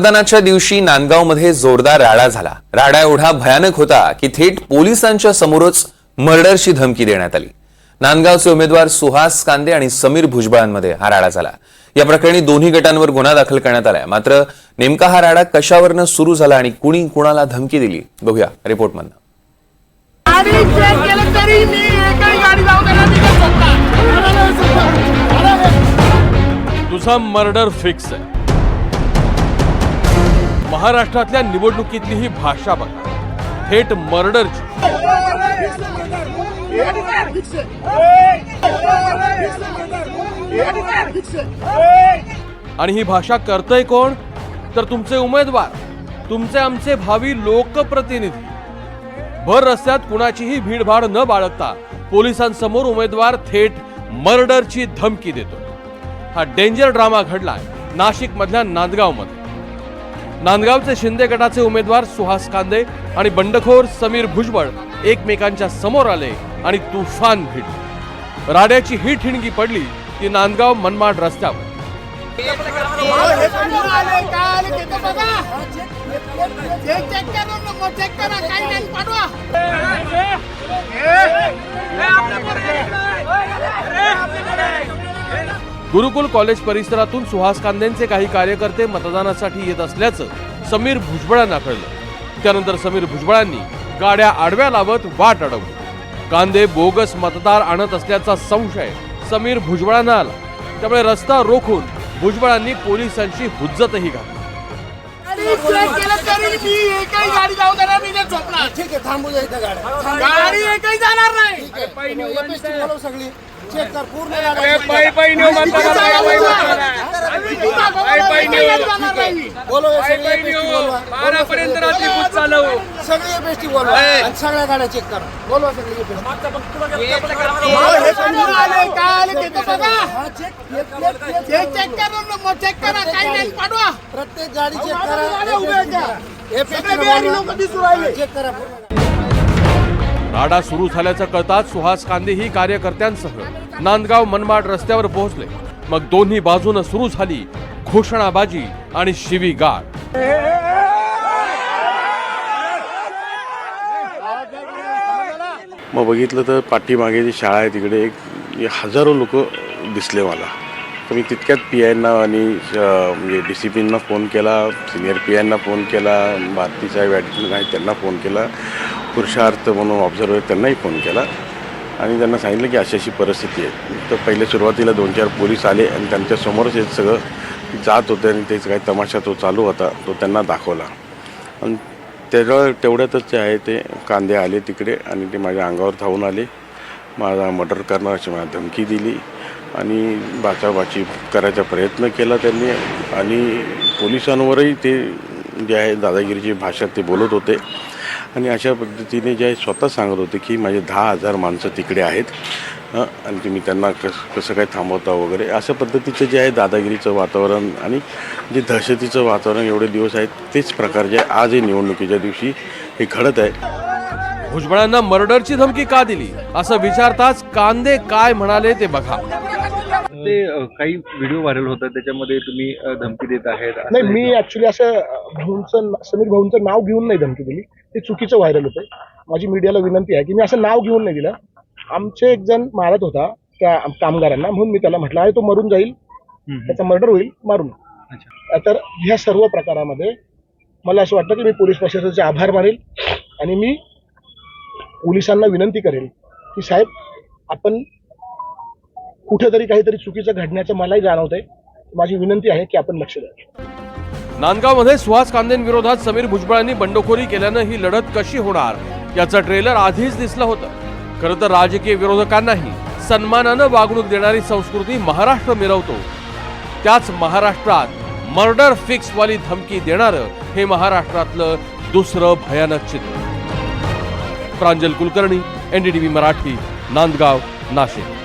मतदानाच्या दिवशी नांदगावमध्ये जोरदार राडा झाला. राडा एवढा भयानक होता की थेट पोलिसांच्या समोरच मर्डरची धमकी देण्यात आली. नांदगावचे उमेदवार सुहास कांदे आणि समीर भुजबळांमध्ये हा राडा झाला. या प्रकरणी दोन्ही गटांवर गुन्हा दाखल करण्यात आलाय. मात्र नेमका हा राडा कशावरनं सुरू झाला आणि कुणी कुणाला धमकी दिली बघूया रिपोर्टमधनं गाडी तुझा मर्डर फिक्स आहे. महाराष्ट्रातल्या निवडणुकीतली ही भाषा बघा. थेट मर्डरची. आणि ही भाषा करतय कोण? तर तुमचे उमेदवार तुमचे आमचे भावी लोकप्रतिनिधी. भर रस्त्यात कुणाचीही भीडभाड न बाळगता पोलिसांसमोर उमेदवार थेट मर्डरची धमकी देतो हा डेंजर ड्रामा घडलाय नाशिक मधल्या नांदगावमध्ये नांदगावचे शिंदे गटाचे उमेदवार सुहास कांदे आणि बंडखोर समीर भुजबळ एकमेकांच्या समोर आले आणि तुफान भेट राड्याची ही ठिणगी पडली ती नांदगाव मनमाड रस्त्यावर. गुरुकुल कॉलेज परिसरातून सुहास कांदेंचे काही कार्यकर्ते मतदानासाठी येत असल्याचं समीर भुजबळांना कळलं. त्यानंतर समीर भुजबळांनी गाड्या आडव्या लावत वाट अडवली. कांदे बोगस मतदार आणत असल्याचा संशय समीर भुजबळांना आला. त्यामुळे रस्ता रोखून भुजबळांनी पोलिसांची हुज्जतही घातली. गाडी चेक केलं तरी मी एकही गाडी जाऊ देणार नाही त्या झोपणार. ठीक आहे थांबू द्या इथं गाड्या. गाडी एकही जाणार नाही. बोलव सगळी. चेक कर पूर्ण किती गाड्या जागा बोलवा? आम्ही किती जागा बोलवा? एकही गाडी जाणार नाही. बोलव हे सगळी एपीएसटी बोलवा. बारापर्यंत रात्री सगळी एपीएसटी बोलवा. आणि सगळ्या गाड्या चेक करा. बोलवा सगळी एपीएसटी हे समोर आले. काय आले ते तर बघा हे चेक करा. नंबर चेक करा. काही नाही पाठवा. प्रत्येक गाडी चेक. करा. चेक राडा सुरू झाल्याचं कळताच सुहास कांदे ही कार्यकर्त्यांसह नांदगाव मनमाड रस्त्यावर पोहोचले. मग दोन्ही बाजूनं सुरू झाली घोषणाबाजी आणि शिवीगाळ मग बघितलं तर पाठीमागे जी शाळा आहे तिकडे एक हजारो लोक दिसले मला. तर मी तितक्यात पी आयना आणि म्हणजे डी सी पींना फोन केला सिनियर पी आयना फोन केला भारतीच्या साहेब ॲडिशनल त्यांना फोन केला पुरुषार्थ म्हणून ऑब्झर्वर त्यांनाही फोन केला. आणि त्यांना सांगितलं की अशी अशी परिस्थिती आहे. तर पहिले सुरुवातीला दोन चार पोलीस आले आणि त्यांच्यासमोरच हे सगळं जात होते आणि त्याचा काही तमाशा तो चालू होता तो त्यांना दाखवला. आणि त्याच्या तेवढ्यातच जे आहे ते कांदे आले तिकडे आणि ते माझ्या अंगावर धावून आले. माझा मर्डर करणार अशी मला धमकी दिली. आणि बाचाबाची करायचा प्रयत्न केला त्यांनी. आणि पोलिसांवरही ते जे आहे दादागिरीची भाषा ते बोलत होते. आणि अशा पद्धतीने जे आहे स्वतः सांगत होते की माझे दहा हजार माणसं तिकडे आहेत. आणि तुम्ही त्यांना कसं कसं काय थांबवता वगैरे. अशा पद्धतीचं जे आहे दादागिरीचं वातावरण आणि जे दहशतीचं वातावरण एवढे दिवस आहेत तेच प्रकार जे आजही निवडणुकीच्या दिवशी हे घडत आहे. भुजबळांना मर्डरची धमकी का दिली? असं विचारताच कांदे काय म्हणाले ते बघा. ते काही व्हिडिओ व्हायरल होतात त्याच्यामध्ये तुम्ही धमकी देत आहेत नाही मी ऍक्च्युली असं भाऊंचं समीर भाऊंचं नाव घेऊन नाही धमकी दिली. ते चुकीचं व्हायरल होतंय. माझी मीडियाला विनंती आहे की मी असं नाव घेऊन नाही दिलं. आमचे एक जण मारत होता त्या कामगारांना म्हणून मी त्याला म्हटलं आहे तो मरून जाईल. त्याचा मर्डर होईल मारून. तर ह्या सर्व प्रकारामध्ये मला असं वाटतं की मी पोलीस प्रशासनाचे आभार मानेल आणि मी पोलिसांना विनंती करेल की साहेब आपण कुठेतरी काहीतरी चुकीचं घडण्याचं मलाही जाणवतंय. माझी विनंती आहे की आपण लक्ष द्या. नांदगावमध्ये सुहास कांदेंविरोधात समीर भुजबळांनी बंडखोरी केल्यानं ही लढत कशी होणार याचं ट्रेलर आधीच दिसलं होतं. खरं तर राजकीय विरोधकांनाही सन्मानानं वागणूक देणारी संस्कृती महाराष्ट्र मिरवतो. त्याच महाराष्ट्रात मर्डर फिक्स वाली धमकी देणारं हे महाराष्ट्रातलं दुसरं भयानक चित्र. प्रांजल कुलकर्णी एनडीटीव्ही मराठी नांदगाव नाशिक.